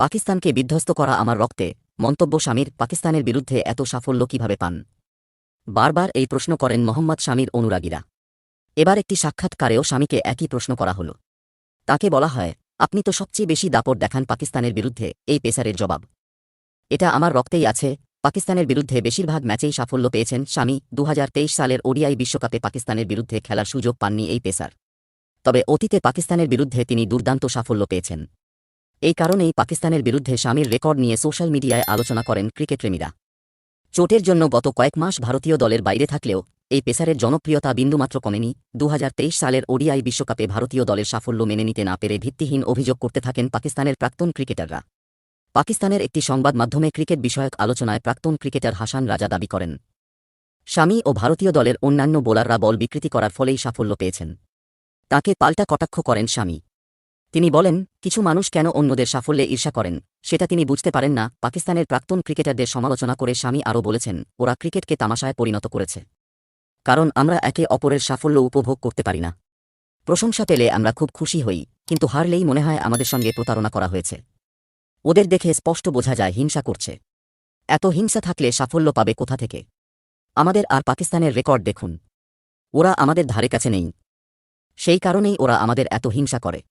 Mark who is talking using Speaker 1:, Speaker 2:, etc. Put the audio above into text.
Speaker 1: পাকিস্তানকে বিধ্বস্ত করা আমার রক্তে, মন্তব্য স্বামীর পাকিস্তানের বিরুদ্ধে এত সাফল্য কীভাবে পান? বারবার এই প্রশ্ন করেন মোহাম্মদ স্বামীর অনুরাগীরা। এবার একটি সাক্ষাৎকারেও স্বামীকে একই প্রশ্ন করা হল। তাকে বলা হয়, আপনি তো সবচেয়ে বেশি দাপট দেখান পাকিস্তানের বিরুদ্ধে, এই পেসারের জবাব। এটা আমার রক্তেই আছে, পাকিস্তানের বিরুদ্ধে বেশিরভাগ ম্যাচেই সাফল্য পেয়েছেন স্বামী দু হাজার তেইশ সালের ওডিআই বিশ্বকাপে পাকিস্তানের বিরুদ্ধে খেলার সুযোগ পাননি এই পেসার। তবে অতীতে পাকিস্তানের বিরুদ্ধে তিনি দুর্দান্ত সাফল্য পেয়েছেন। এই কারণেই পাকিস্তানের বিরুদ্ধে স্বামীর রেকর্ড নিয়ে সোশ্যাল মিডিয়ায় আলোচনা করেন ক্রিকেটপ্রেমীরা। চোটের জন্য গত কয়েক মাস ভারতীয় দলের বাইরে থাকলেও এই পেসারের জনপ্রিয়তা বিন্দুমাত্র কমেনি। দু হাজার তেইশ সালের ওডিআই বিশ্বকাপে ভারতীয় দলের সাফল্য মেনে নিতে না পেরে ভিত্তিহীন অভিযোগ করতে থাকেন পাকিস্তানের প্রাক্তন ক্রিকেটাররা। পাকিস্তানের একটি সংবাদ মাধ্যমে ক্রিকেট বিষয়ক আলোচনায় প্রাক্তন ক্রিকেটার হাসান রাজা দাবি করেন, স্বামী ও ভারতীয় দলের অন্যান্য বোলাররা বল বিকৃতি করার ফলেই সাফল্য পেয়েছেন। তাকে পাল্টা কটাক্ষ করেন স্বামী। তিনি বলেন, কিছু মানুষ কেন অন্যদের সাফল্যে ঈর্ষা করেন? সেটা তিনি বুঝতে পারেন না। পাকিস্তানের প্রাক্তন ক্রিকেটারদের সমালোচনা করে স্বামী আরও বলেছেন, ওরা ক্রিকেটকে তামাশায় পরিণত করেছে। কারণ আমরা একে অপরের সাফল্য উপভোগ করতে পারি না। প্রশংসা পেলে আমরা খুব খুশি হই, কিন্তু হারলেই মনে হয় আমাদের সঙ্গে প্রতারণা করা হয়েছে। ওদের দেখে স্পষ্ট বোঝা যায় হিংসা করছে। এত হিংসা থাকলে সাফল্য পাবে কোথা থেকে? আমাদের আর পাকিস্তানের রেকর্ড দেখুন। ওরা আমাদের ধারে কাছে নেই। সেই কারণেই ওরা আমাদের এত হিংসা করে।